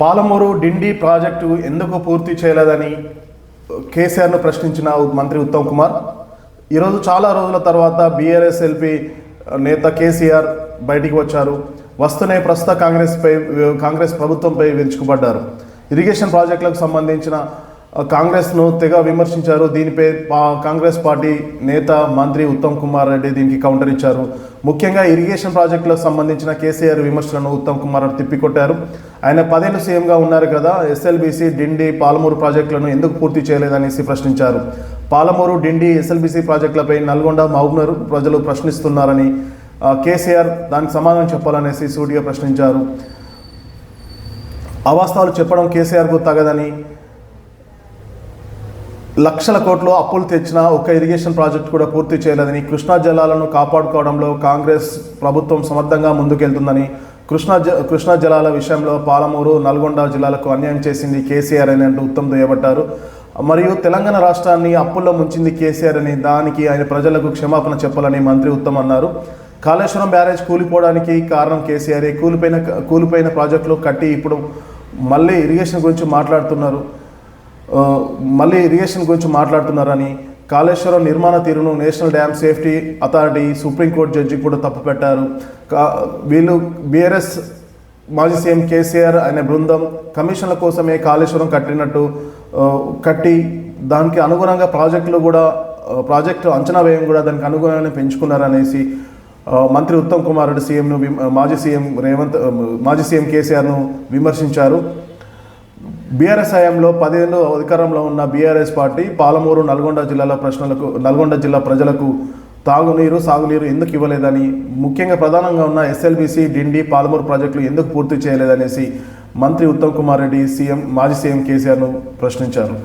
పాలమూరు డిండి project ఎందుకు పూర్తి చేయలేదని కేసీఆర్ను ప్రశ్నించిన మంత్రి ఉత్తమ్ కుమార్. ఈరోజు చాలా రోజుల తర్వాత బీఆర్ఎస్ ఎల్పీ నేత కేసీఆర్ బయటికి వచ్చారు. వస్తూనే ప్రస్తుత కాంగ్రెస్పై కాంగ్రెస్ ప్రభుత్వంపై విరుచుకుపడ్డారు ఇరిగేషన్ ప్రాజెక్టులకు సంబంధించిన కాంగ్రెస్ను తెగ విమర్శించారు. దీనిపై పా- కాంగ్రెస్ పార్టీ నేత మంత్రి ఉత్తమ్ కుమార్ రెడ్డి దీనికి కౌంటర్ ఇచ్చారు. ముఖ్యంగా ఇరిగేషన్ ప్రాజెక్టులకు సంబంధించిన కేసీఆర్ విమర్శలను ఉత్తమ్ కుమార్ రెడ్డి తిప్పికొట్టారు. ఆయన పదేళ్ళు సీఎంగా ఉన్నారు కదా ఎస్ఎల్బీసీ డిండి పాలమూరు ప్రాజెక్టులను ఎందుకు పూర్తి చేయలేదనేసి ప్రశ్నించారు. పాలమూరు డిండి ఎస్ఎల్బీసీ ప్రాజెక్టులపై నల్గొండ మహబూబ్నగర్ ప్రజలు ప్రశ్నిస్తున్నారని కేసీఆర్ దానికి సమాధానం చెప్పాలనేసి సూటిగా ప్రశ్నించారు. అవాస్తవాలు చెప్పడం కేసీఆర్కు తగదని లక్షల కోట్లు అప్పులు తెచ్చిన ఒక్క ఇరిగేషన్ ప్రాజెక్ట్ కూడా పూర్తి చేయలేదని కృష్ణా జలాలను కాపాడుకోవడంలో కాంగ్రెస్ ప్రభుత్వం సమర్థంగా ముందుకెళ్తుందని కృష్ణా జ కృష్ణా జలాల విషయంలో పాలమూరు నల్గొండ జిల్లాలకు అన్యాయం చేసింది కేసీఆర్ అని అంటూ ఉత్తమ్ దుయ్యబట్టారు. మరియు తెలంగాణ రాష్ట్రాన్ని అప్పుల్లో ముంచింది కేసీఆర్ అని దానికి ఆయన ప్రజలకు క్షమాపణ చెప్పాలని మంత్రి ఉత్తమ్ అన్నారు. కాళేశ్వరం బ్యారేజ్ కూలిపోవడానికి కారణం కేసీఆర్. కూలిపోయిన కూలిపోయిన ప్రాజెక్టులు కట్టి ఇప్పుడు మళ్ళీ ఇరిగేషన్ గురించి మాట్లాడుతున్నారు. మళ్ళీ ఇరిగేషన్ గురించి మాట్లాడుతున్నారని కాళేశ్వరం నిర్మాణ తీరును national dam safety authority supreme court judge కూడా తప్పుపెట్టారు కా వీళ్ళు బీఆర్ఎస్ మాజీ సీఎం కేసీఆర్ అనే బృందం కమిషన్ల కోసమే కాళేశ్వరం కట్టినట్టు కట్టి దానికి అనుగుణంగా ప్రాజెక్టులు కూడా ప్రాజెక్టు అంచనా వ్యయం కూడా దానికి అనుగుణంగానే పెంచుకున్నారనేసి మంత్రి ఉత్తమ్ కుమార్ రెడ్డి సీఎంను మాజీ సీఎం రేవంత్ మాజీ సీఎం కేసీఆర్ను విమర్శించారు. బీఆర్ఎస్ హయాంలో పదేళ్ళు అధికారంలో ఉన్న బీఆర్ఎస్ పార్టీ పాలమూరు నల్గొండ జిల్లాల ప్రశ్నలకు నల్గొండ జిల్లా ప్రజలకు తాగునీరు సాగునీరు ఎందుకు ఇవ్వలేదని ముఖ్యంగా ప్రధానంగా ఉన్న ఎస్ఎల్బీసీ డిండి పాలమూరు ప్రాజెక్టులు ఎందుకు పూర్తి చేయలేదనేసి మంత్రి ఉత్తమ్ కుమార్ రెడ్డి సీఎం మాజీ సీఎం కేసీఆర్ను ప్రశ్నించారు.